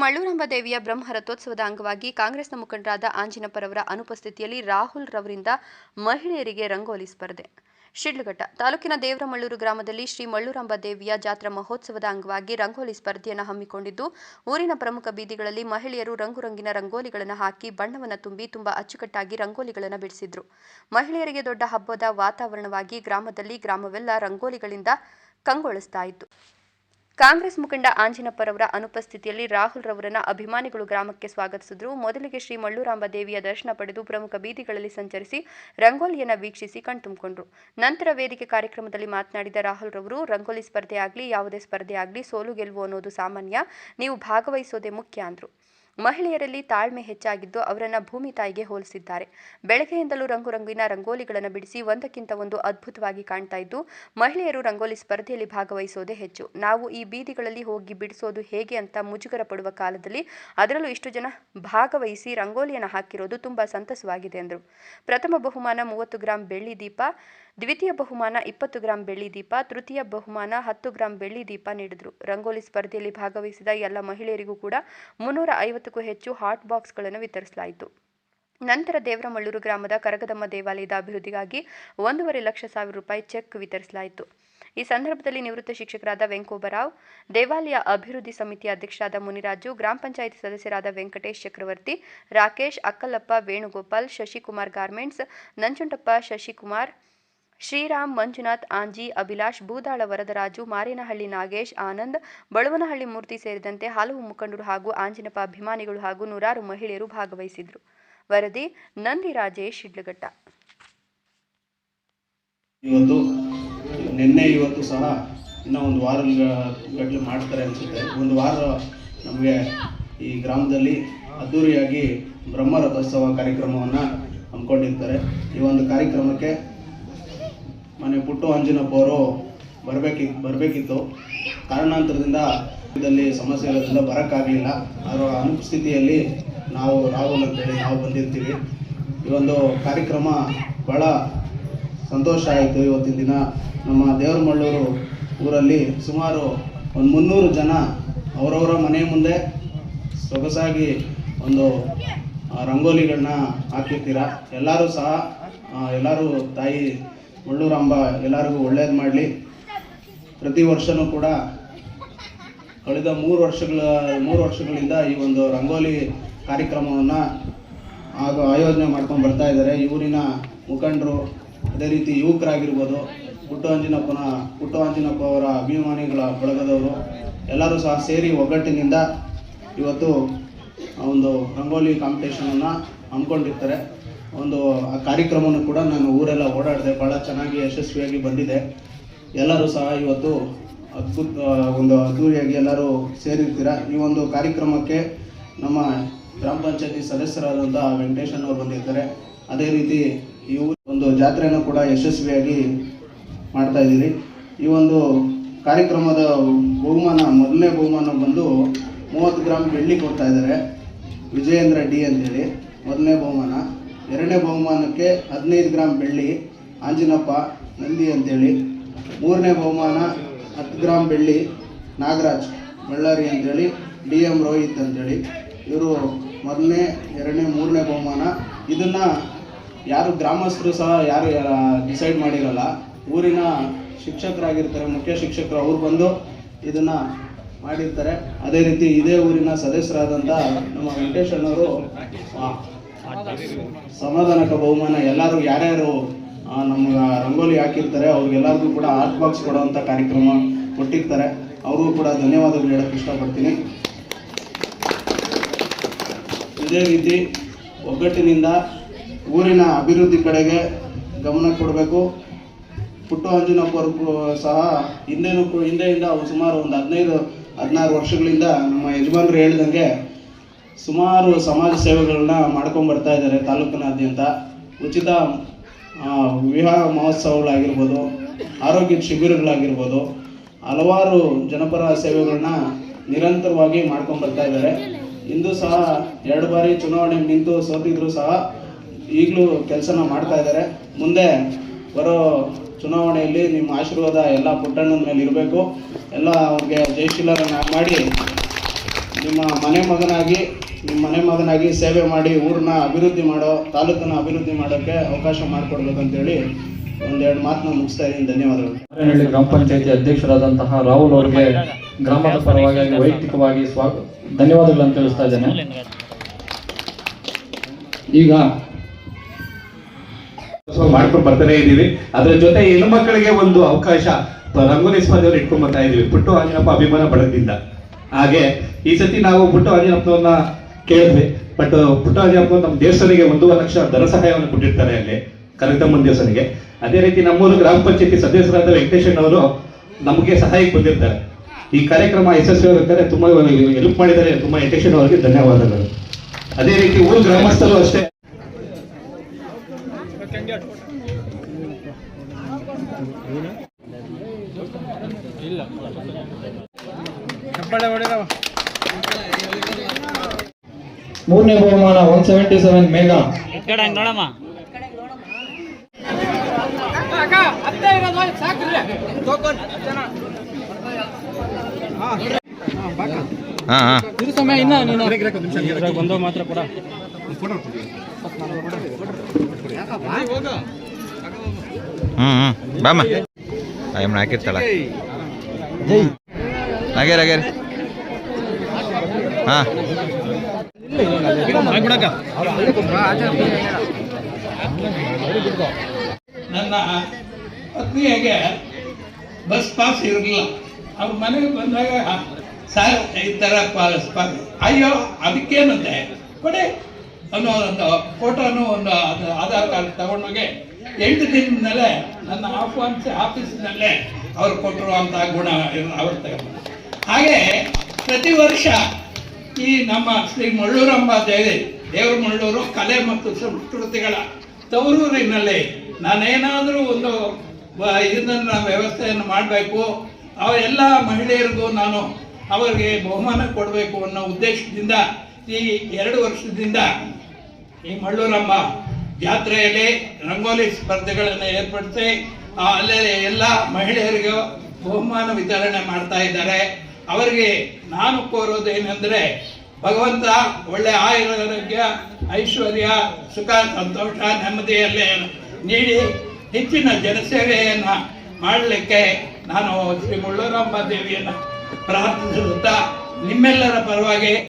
ಮಳ್ಳೂರಂಬ ದೇವಿಯ ಬ್ರಹ್ಮ ರಥೋತ್ಸವದ ಅಂಗವಾಗಿ ಕಾಂಗ್ರೆಸ್ನ ಮುಖಂಡರಾದ ಆಂಜಿನಪ್ಪರವರ ಅನುಪಸ್ಥಿತಿಯಲ್ಲಿ ರಾಹುಲ್ ರವರಿಂದ ಮಹಿಳೆಯರಿಗೆ ರಂಗೋಲಿ ಸ್ಪರ್ಧೆ. ಶಿಡ್ಲಘಟ್ಟ ತಾಲೂಕಿನ ದೇವರಮಳ್ಳೂರು ಗ್ರಾಮದಲ್ಲಿ ಶ್ರೀ ಮಳ್ಳೂರಂಬ ದೇವಿಯ ಜಾತ್ರಾ ಮಹೋತ್ಸವದ ಅಂಗವಾಗಿ ರಂಗೋಲಿ ಸ್ಪರ್ಧೆಯನ್ನು ಹಮ್ಮಿಕೊಂಡಿದ್ದು, ಊರಿನ ಪ್ರಮುಖ ಬೀದಿಗಳಲ್ಲಿ ಮಹಿಳೆಯರು ರಂಗುರಂಗಿನ ರಂಗೋಲಿಗಳನ್ನು ಹಾಕಿ ಬಣ್ಣವನ್ನು ತುಂಬಿ ತುಂಬಾ ಅಚ್ಚುಕಟ್ಟಾಗಿ ರಂಗೋಲಿಗಳನ್ನು ಬಿಡಿಸಿದ್ರು. ಮಹಿಳೆಯರಿಗೆ ದೊಡ್ಡ ಹಬ್ಬದ ವಾತಾವರಣವಾಗಿ ಗ್ರಾಮದಲ್ಲಿ ಗ್ರಾಮವೆಲ್ಲ ರಂಗೋಲಿಗಳಿಂದ ಕಂಗೊಳಿಸ್ತಾ ಇತ್ತು. ಕಾಂಗ್ರೆಸ್ ಮುಖಂಡ ಆಂಜಿನಪ್ಪರವರ ಅನುಪಸ್ಥಿತಿಯಲ್ಲಿ ರಾಹುಲ್ ರವರನ್ನ ಅಭಿಮಾನಿಗಳು ಗ್ರಾಮಕ್ಕೆ ಸ್ವಾಗತಿಸಿದ್ರು. ಮೊದಲಿಗೆ ಶ್ರೀ ಮಳ್ಳೂರಾಂಬ ದೇವಿಯ ದರ್ಶನ ಪಡೆದು ಪ್ರಮುಖ ಬೀದಿಗಳಲ್ಲಿ ಸಂಚರಿಸಿ ರಂಗೋಲಿಯನ್ನ ವೀಕ್ಷಿಸಿ ಕಣ್ತುಂಬಿಕೊಂಡ್ರು. ನಂತರ ವೇದಿಕೆ ಕಾರ್ಯಕ್ರಮದಲ್ಲಿ ಮಾತನಾಡಿದ ರಾಹುಲ್ ರವರು, ರಂಗೋಲಿ ಸ್ಪರ್ಧೆ ಆಗಲಿ ಯಾವುದೇ ಸ್ಪರ್ಧೆ ಆಗಲಿ ಸೋಲು ಗೆಲುವು ಅನ್ನೋದು ಸಾಮಾನ್ಯ, ನೀವು ಭಾಗವಹಿಸೋದೇ ಮುಖ್ಯ ಅಂದ್ರು. ಮಹಿಳೆಯರಲ್ಲಿ ತಾಳ್ಮೆ ಹೆಚ್ಚಾಗಿದ್ದು ಅವರನ್ನ ಭೂಮಿ ತಾಯಿಗೆ ಹೋಲಿಸಿದ್ದಾರೆ. ಬೆಳಗ್ಗೆಯಿಂದಲೂ ರಂಗುರಂಗಿನ ರಂಗೋಲಿಗಳನ್ನು ಬಿಡಿಸಿ ಒಂದಕ್ಕಿಂತ ಒಂದು ಅದ್ಭುತವಾಗಿ ಕಾಣ್ತಾ ಇದ್ದು, ಮಹಿಳೆಯರು ರಂಗೋಲಿ ಸ್ಪರ್ಧೆಯಲ್ಲಿ ಭಾಗವಹಿಸೋದೇ ಹೆಚ್ಚು. ನಾವು ಈ ಬೀದಿಗಳಲ್ಲಿ ಹೋಗಿ ಬಿಡಿಸೋದು ಹೇಗೆ ಅಂತ ಮುಜುಗರ ಪಡುವ ಕಾಲದಲ್ಲಿ ಅದರಲ್ಲೂ ಇಷ್ಟು ಜನ ಭಾಗವಹಿಸಿ ರಂಗೋಲಿಯನ್ನು ಹಾಕಿರೋದು ತುಂಬಾ ಸಂತಸವಾಗಿದೆ ಎಂದರು ಪ್ರಥಮ ಬಹುಮಾನ ಮೂವತ್ತು ಗ್ರಾಂ ಬೆಳ್ಳಿ ದೀಪ ದ್ವಿತೀಯ ಬಹುಮಾನ ಇಪ್ಪತ್ತು ಗ್ರಾಂ ಬೆಳ್ಳಿ ದೀಪ, ತೃತೀಯ ಬಹುಮಾನ ಹತ್ತು ಗ್ರಾಂ ಬೆಳ್ಳಿ ದೀಪ ನೀಡಿದರು. ರಂಗೋಲಿ ಸ್ಪರ್ಧೆಯಲ್ಲಿ ಭಾಗವಹಿಸಿದ ಎಲ್ಲ ಮಹಿಳೆಯರಿಗೂ ಕೂಡ ಮುನ್ನೂರ ಐವತ್ತಕ್ಕೂ ಹೆಚ್ಚು ಹಾಟ್ ಬಾಕ್ಸ್ಗಳನ್ನು ವಿತರಿಸಲಾಯಿತು. ನಂತರ ದೇವರಮಳ್ಳೂರು ಗ್ರಾಮದ ಕರಗದಮ್ಮ ದೇವಾಲಯದ ಅಭಿವೃದ್ಧಿಗಾಗಿ ಒಂದೂವರೆ ಲಕ್ಷ ಸಾವಿರ ರೂಪಾಯಿ ಚೆಕ್ ವಿತರಿಸಲಾಯಿತು. ಈ ಸಂದರ್ಭದಲ್ಲಿ ನಿವೃತ್ತ ಶಿಕ್ಷಕರಾದ ವೆಂಕೋಬರಾವ್, ದೇವಾಲಯ ಅಭಿವೃದ್ಧಿ ಸಮಿತಿ ಅಧ್ಯಕ್ಷರಾದ ಮುನಿರಾಜು, ಗ್ರಾಮ ಪಂಚಾಯಿತಿ ಸದಸ್ಯರಾದ ವೆಂಕಟೇಶ್ ಚಕ್ರವರ್ತಿ, ರಾಕೇಶ್ ಅಕ್ಕಲಪ್ಪ ವೇಣುಗೋಪಾಲ್, ಶಶಿಕುಮಾರ್ ಗಾರ್ಮೆಂಟ್ಸ್, ನಂಜುಂಡಪ್ಪ ಶಶಿಕುಮಾರ್ ಶ್ರೀರಾಮ್, ಮಂಜುನಾಥ್, ಆಂಜಿ, ಅಭಿಲಾಷ್ ಬೂದಾಳ ವರದರಾಜು, ಮಾರೇನಹಳ್ಳಿ, ನಾಗೇಶ್, ಆನಂದ್, ಬಳುವನಹಳ್ಳಿ ಮೂರ್ತಿ ಸೇರಿದಂತೆ ಹಲವು ಮುಖಂಡರು ಹಾಗೂ ಆಂಜಿನಪ್ಪ ಅಭಿಮಾನಿಗಳು ಹಾಗೂ ನೂರಾರು ಮಹಿಳೆಯರು ಭಾಗವಹಿಸಿದ್ರು ವರದಿ, ನಂದಿ ರಾಜೇಶ್, ಶಿಡ್ಲಘಟ್ಟ. ಇವತ್ತು, ನಿನ್ನೆ ಇವತ್ತು ಸಹ ಇನ್ನೂ ಒಂದು ವಾರ ಗಟ್ಟಲೆ ಮಾಡ್ತಾರೆ ಅನಿಸುತ್ತೆ. ಒಂದು ವಾರ ನಮಗೆ ಈ ಗ್ರಾಮದಲ್ಲಿ ಅದ್ದೂರಿಯಾಗಿ ಬ್ರಹ್ಮರಥೋತ್ಸವ ಕಾರ್ಯಕ್ರಮವನ್ನು ಹಮ್ಮಿಕೊಂಡಿರ್ತಾರೆ. ಈ ಒಂದು ಕಾರ್ಯಕ್ರಮಕ್ಕೆ ಮನೆ ಪುಟ್ಟು ಅಂಜನಪ್ಪ ಅವರು ಬರಬೇಕಿ, ಬರಬೇಕಿತ್ತು. ಕಾರಣಾಂತರದಿಂದ ಇದರಲ್ಲಿ ಸಮಸ್ಯೆ ಇರೋದ್ರಿಂದ ಬರೋಕ್ಕಾಗಲಿಲ್ಲ. ಅವರ ಅನುಪಸ್ಥಿತಿಯಲ್ಲಿ ನಾವು ರಾಹುಲ್ ಅಂತೇಳಿ ನಾವು ಬಂದಿರ್ತೀವಿ. ಈ ಒಂದು ಕಾರ್ಯಕ್ರಮ ಭಾಳ ಸಂತೋಷ ಆಯಿತು ಇವತ್ತಿನ ದಿನ. ನಮ್ಮ ದೇವರಮಳ್ಳೂರು ಊರಲ್ಲಿ ಸುಮಾರು ಒಂದು ಮುನ್ನೂರು ಜನ ಅವರವರ ಮನೆ ಮುಂದೆ ಸೊಗಸಾಗಿ ಒಂದು ರಂಗೋಲಿಗಳನ್ನ ಹಾಕಿರ್ತೀರ. ಎಲ್ಲರೂ ಸಹ ಎಲ್ಲರೂ ತಾಯಿ ಮುಳ್ಳೂರಾಂಬ ಎಲ್ಲರಿಗೂ ಒಳ್ಳೇದು ಮಾಡಲಿ. ಪ್ರತಿ ವರ್ಷವೂ ಕೂಡ ಕಳೆದ ಮೂರು ವರ್ಷಗಳ, ಮೂರು ವರ್ಷಗಳಿಂದ ಈ ಒಂದು ರಂಗೋಲಿ ಕಾರ್ಯಕ್ರಮವನ್ನು ಹಾಗೂ ಆಯೋಜನೆ ಮಾಡ್ಕೊಂಡು ಬರ್ತಾ ಇದ್ದಾರೆ. ಇವರಿನ ಮುಖಂಡರು, ಅದೇ ರೀತಿ ಯುವಕರಾಗಿರ್ಬೋದು, ಪುಟ್ಟು ಅಂಜಿನಪ್ಪನ, ಪುಟ್ಟು ಅಂಜಿನಪ್ಪ ಅವರ ಅಭಿಮಾನಿಗಳ ಬಳಗದವರು, ಎಲ್ಲರೂ ಸಹ ಸೇರಿ ಒಗ್ಗಟ್ಟಿನಿಂದ ಇವತ್ತು ಒಂದು ರಂಗೋಲಿ ಕಾಂಪಿಟೇಷನನ್ನು ಹಮ್ಮಿಕೊಂಡಿರ್ತಾರೆ. ಒಂದು, ಆ ಕಾರ್ಯಕ್ರಮವನ್ನು ಕೂಡ ನಾನು ಊರೆಲ್ಲ ಓಡಾಡಿದೆ ಭಾಳ ಚೆನ್ನಾಗಿ ಯಶಸ್ವಿಯಾಗಿ ಬಂದಿದೆ. ಎಲ್ಲರೂ ಸಹ ಇವತ್ತು ಅದ್ಭುತ ಒಂದು ಅದ್ದೂರಿಯಾಗಿ ಎಲ್ಲರೂ ಸೇರಿರ್ತೀರಾ? ಈ ಒಂದು ಕಾರ್ಯಕ್ರಮಕ್ಕೆ ನಮ್ಮ ಗ್ರಾಮ ಪಂಚಾಯತಿ ಸದಸ್ಯರಾದಂಥ ವೆಂಕಟೇಶನ್ ಬಂದಿರ್ತಾರೆ. ಅದೇ ರೀತಿ ಈ ಒಂದು ಜಾತ್ರೆಯನ್ನು ಕೂಡ ಯಶಸ್ವಿಯಾಗಿ ಮಾಡ್ತಾ ಇದ್ದೀರಿ. ಈ ಒಂದು ಕಾರ್ಯಕ್ರಮದ ಬಹುಮಾನ, ಮೊದಲನೇ ಬಹುಮಾನ ಬಂದು ಮೂವತ್ತು ಗ್ರಾಮ್ ಬೆಳ್ಳಿ ಕೊಡ್ತಾ ಇದ್ದಾರೆ. ವಿಜಯೇಂದ್ರ ಡಿ ಅಂತೇಳಿ, ಮೊದಲನೇ ಬಹುಮಾನ. ಎರಡನೇ ಬಹುಮಾನಕ್ಕೆ ಹದಿನೈದು ಗ್ರಾಮ್ ಬೆಳ್ಳಿ ಆಂಜಿನಪ್ಪ ನಂದಿ ಅಂತೇಳಿ. ಮೂರನೇ ಬಹುಮಾನ ಹತ್ತು ಗ್ರಾಮ್ ಬೆಳ್ಳಿ ನಾಗರಾಜ್ ಬಳ್ಳಾರಿ ಅಂತೇಳಿ ಡಿ ಎಂ ರೋಹಿತ್ ಅಂತೇಳಿ. ಇವರು ಮೊದಲನೇ ಎರಡನೇ ಮೂರನೇ ಬಹುಮಾನ. ಇದನ್ನು ಯಾರು ಗ್ರಾಮಸ್ಥರು ಸಹ ಯಾರು ಡಿಸೈಡ್ ಮಾಡಿರಲ್ಲ. ಊರಿನ ಶಿಕ್ಷಕರಾಗಿರ್ತಾರೆ ಮುಖ್ಯ ಶಿಕ್ಷಕರು ಅವ್ರು ಬಂದು ಇದನ್ನು ಮಾಡಿರ್ತಾರೆ. ಅದೇ ರೀತಿ ಇದೇ ಊರಿನ ಸದಸ್ಯರಾದಂಥ ನಮ್ಮ ವೆಂಕಟೇಶ್ ಆ, ಸಮಾಧಾನಕ ಬಹುಮಾನ ಎಲ್ಲರೂ ಯಾರ್ಯಾರು ನಮ್ಮ ರಂಗೋಲಿ ಹಾಕಿರ್ತಾರೆ, ಅವ್ರಿಗೆಲ್ಲರಿಗೂ ಕೂಡ ಆರ್ಟ್ ಬಾಕ್ಸ್ ಕೊಡುವಂಥ ಕಾರ್ಯಕ್ರಮ ಕೊಟ್ಟಿರ್ತಾರೆ. ಅವ್ರಿಗೂ ಕೂಡ ಧನ್ಯವಾದಗಳು ಹೇಳಕ್ಕೆ ಇಷ್ಟಪಡ್ತೀನಿ. ಇದೇ ರೀತಿ ಒಗ್ಗಟ್ಟಿನಿಂದ ಊರಿನ ಅಭಿವೃದ್ಧಿ ಕಡೆಗೆ ಗಮನ ಕೊಡಬೇಕು. ಪುಟ್ಟು ಅಂಜನಪ್ಪವ್ರಿಗೂ ಸಹ ಹಿಂದೆನೂ ಹಿಂದೆಯಿಂದ ಸುಮಾರು ಒಂದು ಹದಿನೈದು, ಹದಿನಾರು ವರ್ಷಗಳಿಂದ ನಮ್ಮ ಯಜಮಾನರು ಹೇಳ್ದಂಗೆ ಸುಮಾರು ಸಮಾಜ ಸೇವೆಗಳನ್ನ ಮಾಡ್ಕೊಂಡು ಬರ್ತಾ ಇದ್ದಾರೆ ತಾಲೂಕಿನಾದ್ಯಂತ. ಉಚಿತ ವಿವಾಹ ಮಹೋತ್ಸವಗಳಾಗಿರ್ಬೋದು, ಆರೋಗ್ಯ ಶಿಬಿರಗಳಾಗಿರ್ಬೋದು, ಹಲವಾರು ಜನಪರ ಸೇವೆಗಳನ್ನ ನಿರಂತರವಾಗಿ ಮಾಡ್ಕೊಂಡು ಬರ್ತಾ ಇದ್ದಾರೆ. ಇಂದು ಸಹ ಎರಡು ಬಾರಿ ಚುನಾವಣೆ ನಿಂತು ಸೋತಿದ್ರು ಸಹ ಈಗಲೂ ಕೆಲಸನ ಮಾಡ್ತಾ ಇದ್ದಾರೆ. ಮುಂದೆ ಬರೋ ಚುನಾವಣೆಯಲ್ಲಿ ನಿಮ್ಮ ಆಶೀರ್ವಾದ ಎಲ್ಲ ಪುಟ್ಟಣ್ಣನ ಮೇಲೆ ಇರಬೇಕು. ಎಲ್ಲ ಅವ್ರಿಗೆ ಜಯಶೀಲರನ್ನ ಮಾಡಿ ನಿಮ್ಮ ಮನೆ ಮಗನಾಗಿ ನಿಮ್ಮ ಮನೆ ಮಗನಾಗಿ ಸೇವೆ ಮಾಡಿ ಊರನ್ನ ಅಭಿವೃದ್ಧಿ ಮಾಡೋ ತಾಲೂಕನ್ನ ಅಭಿವೃದ್ಧಿ ಮಾಡೋಕ್ಕೆ ಅವಕಾಶ ಮಾಡಿಕೊಡ್ಬೇಕಂತೇಳಿ ಒಂದೆರಡು ಮಾತನ್ನ ಮುಗಿಸ್ತಾ ಇದ್ದೀನಿ. ಧನ್ಯವಾದಗಳು. ಗ್ರಾಮ ಪಂಚಾಯತಿ ಅಧ್ಯಕ್ಷರಾದಂತಹ ರಾಹುಲ್ ಅವರಿಗೆ ಗ್ರಾಮದ ಪರವಾಗಿ ವೈಯಕ್ತಿಕವಾಗಿ ಸ್ವಾ ಧನ್ಯವಾದಗಳನ್ನು ತಿಳಿಸ್ತಾ ಇದ್ದೇನೆ. ಈಗ ಮಾಡ್ಕೊಂಡು ಬರ್ತಾನೆ ಇದೀವಿ ಅದ್ರ ಜೊತೆ ಹೆಣ್ಮಕ್ಳಿಗೆ ಒಂದು ಅವಕಾಶ. ರಂಗೋಲಿ ಸ್ಪರ್ಧೆಯನ್ನು ಇಟ್ಕೊಂಡ್ ಬರ್ತಾ ಇದೀವಿ ಪುಟ್ಟು ಅಂಜನಪ್ಪ ಅಭಿಮಾನ ಬಳಗದಿಂದ. ಹಾಗೆ ಈ ಸತಿ ನಾವು ಪುಟ್ಟು ಆಂಜನಪ್ಪನವ್ರನ್ನ ಕೇಳಿದ್ವಿ. ಬಟ್ ಪುಟ್ಟು ಅವರು ನಮ್ಮ ದೇವಸ್ಥಾನಿಗೆ ಒಂದೂವರೆ ಲಕ್ಷ ಧನ ಸಹಾಯವನ್ನು ಕೊಟ್ಟಿರ್ತಾರೆ ಅಲ್ಲಿ ಕನಕಮ್ಮನ ದೇವಸ್ಥಾನಿಗೆ ಅದೇ ರೀತಿ ನಮ್ಮೂರು ಗ್ರಾಮ ಪಂಚಾಯತಿ ಸದಸ್ಯರಾದ ವೆಂಕಟೇಶಣ್ಣವರು ನಮಗೆ ಸಹಾಯಕ್ಕೆ ಬಂದಿರ್ತಾರೆ. ಈ ಕಾರ್ಯಕ್ರಮ ಯಶಸ್ವಿ ಆಗಬೇಕಾದ್ರೆ ತುಂಬಾ ಹೆಲ್ಪ್ ಮಾಡಿದ್ದಾರೆ. ತುಂಬಾ ವೆಂಕಟೇಶಣ್ಣ ಅವರಿಗೆ ಧನ್ಯವಾದಗಳು. ಅದೇ ರೀತಿ ಊರು ಗ್ರಾಮಸ್ಥರು ಅಷ್ಟೇ. ಮೂರನೇ ಬಹುಮಾನ ಒನ್ ಸೆವೆಂಟಿ ಸೆವೆನ್ ಮೇಘಾ ಹಾ ಹಾ. ಹ್ಮ್ ಅಯ್ಯಮ್ಮನ ಹಾಕಿರ್ತಾಳ. ಹಾಗೇರಿ ಹಾಗೇರಿ. ನನ್ನ ಪತ್ನಿಯಾಗೆ ಬಸ್ ಪಾಸ್ ಇರಲಿಲ್ಲ. ಅವ್ರ ಮನೆಗೆ ಬಂದಾಗ, ಸರ್, ಈ ಥರ ಪಾಸ್ ಪಾಸ್. ಅಯ್ಯೋ, ಅದಕ್ಕೇನಂತೆ? ಕೊಡಿ. ಅನ್ನೋ ಒಂದು ಫೋಟೋನು ಒಂದು ಆಧಾರ್ ಕಾರ್ಡ್ ತಗೊಂಡೋಗಿ ಎಂಟು ದಿನದಲ್ಲೇ ನನ್ನ ಆಫ್ವಾನ್ಸ್ ಆಫೀಸಿನಲ್ಲೇ ಅವ್ರು ಕೊಟ್ಟರು ಅಂತ ಗುಣ ಅವ್ರು ತಗೊಂಡು ಹಾಗೆ ಪ್ರತಿ ವರ್ಷ ಈ ನಮ್ಮ ಶ್ರೀ ಮಳ್ಳೂರಮ್ಮ ದೇವಿ, ದೇವರ ಮಳ್ಳೂರು ಕಲೆ ಮತ್ತು ಸಂಸ್ಕೃತಿಗಳ ತವರೂರಿನಲ್ಲಿ ನಾನೇನಾದರೂ ಒಂದು ಇದನ್ನ ವ್ಯವಸ್ಥೆಯನ್ನು ಮಾಡಬೇಕು ಅವೆಲ್ಲ ಮಹಿಳೆಯರಿಗೂ ನಾನು ಅವರಿಗೆ ಬಹುಮಾನ ಕೊಡಬೇಕು ಅನ್ನೋ ಉದ್ದೇಶದಿಂದ ಈ ಎರಡು ವರ್ಷದಿಂದ ಈ ಮಳ್ಳೂರಮ್ಮ ಜಾತ್ರೆಯಲ್ಲಿ ರಂಗೋಲಿ ಸ್ಪರ್ಧೆಗಳನ್ನು ಏರ್ಪಡಿಸಿ ಅಲ್ಲೇ ಎಲ್ಲ ಮಹಿಳೆಯರಿಗೂ ಬಹುಮಾನ ವಿತರಣೆ ಮಾಡ್ತಾ ಇದ್ದಾರೆ. ಅವರಿಗೆ ನಾನು ಕೋರೋದು ಕೋರೋದೇನೆಂದರೆ ಭಗವಂತ ಒಳ್ಳೆ ಆಯುರಾರೋಗ್ಯ, ಐಶ್ವರ್ಯ, ಸುಖ, ಸಂತೋಷ, ನೆಮ್ಮದಿಯಲ್ಲೇ ನೀಡಿ ಹೆಚ್ಚಿನ ಜನಸೇವೆಯನ್ನು ಮಾಡಲಿಕ್ಕೆ ನಾನು ಶ್ರೀ ಮುಳ್ಳೂರಮ್ಮ ದೇವಿಯನ್ನು ಪ್ರಾರ್ಥಿಸುತ್ತಾ ನಿಮ್ಮೆಲ್ಲರ ಪರವಾಗಿ